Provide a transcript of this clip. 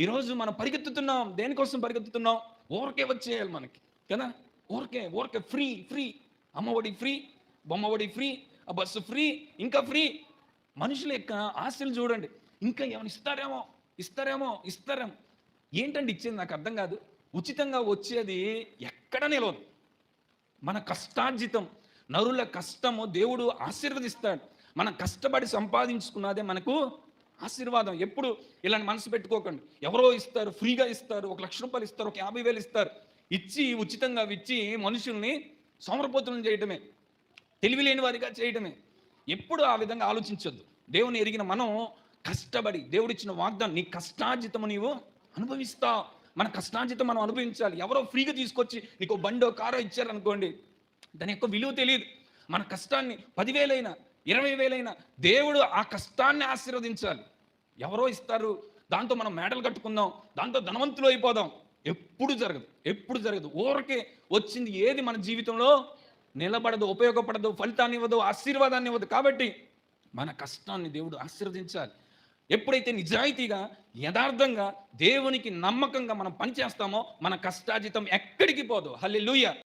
ఈరోజు మనం పరిగెత్తుతున్నాం. దేనికోసం పరిగెత్తుతున్నాం? ఊరికే వచ్చేయాలి మనకి కదా? ఊరికే ఊరికే ఫ్రీ ఫ్రీ అమ్మఒడి ఫ్రీ బొమ్మఒడి ఫ్రీ ఆ బస్సు ఫ్రీ ఇంకా ఫ్రీ మనుషుల యొక్క ఆశలు చూడండి. ఇంకా ఏమైనా ఇస్తారేమో? ఇస్తారేమో? ఇస్తారేమో. ఏంటండి ఇచ్చేది? నాకు అర్థం కాదు. ఉచితంగా వచ్చేది ఎక్కడ నిలవదు. మన కష్టార్జితం నరుల కష్టము దేవుడు ఆశీర్వదిస్తాడు. మనం కష్టపడి సంపాదించుకున్నదే మనకు ఆశీర్వాదం. ఎప్పుడు ఇలాంటి మనసు పెట్టుకోకండి. ఎవరో ఇస్తారు ఫ్రీగా ఇస్తారు ఒక లక్ష రూపాయలు ఇస్తారు ఒక యాభై వేలు ఇస్తారు. ఇచ్చి ఉచితంగా ఇచ్చి మనుషుల్ని సోమరపోతులను చేయటమే తెలివి లేని వారిగా చేయటమే. ఎప్పుడు ఆ విధంగా ఆలోచించొద్దు. దేవుని ఎరిగిన మనం కష్టపడి దేవుడిచ్చిన వాగ్దానం నీ కష్టాజితము నీవు అనుభవిస్తావు మన కష్టాజితం మనం అనుభవించాలి. ఎవరో ఫ్రీగా తీసుకొచ్చి నీకు బండో కారో ఇచ్చారనుకోండి దాని యొక్క విలువ తెలియదు మన కష్టాన్ని పదివేలైనా ఇరవై వేలైనా దేవుడు ఆ కష్టాన్ని ఆశీర్వదించాలి. ఎవరో ఇస్తారు. దాంతో మనం మేడలు కట్టుకుందాం. దాంతో ధనవంతులు అయిపోదాం. ఎప్పుడు జరగదు. ఎప్పుడు జరగదు. ఊరకే వచ్చింది ఏది మన జీవితంలో నిలబడదు ఉపయోగపడదు ఫలితాన్ని ఇవ్వదు ఆశీర్వాదాన్ని ఇవ్వదు. కాబట్టి మన కష్టాన్ని దేవుడు ఆశీర్వదించాలి. ఎప్పుడైతే నిజాయితీగా యథార్థంగా దేవునికి నమ్మకంగా మనం పనిచేస్తామో మన కష్టాజితం ఎక్కడికి పోదు. హల్లెలూయా.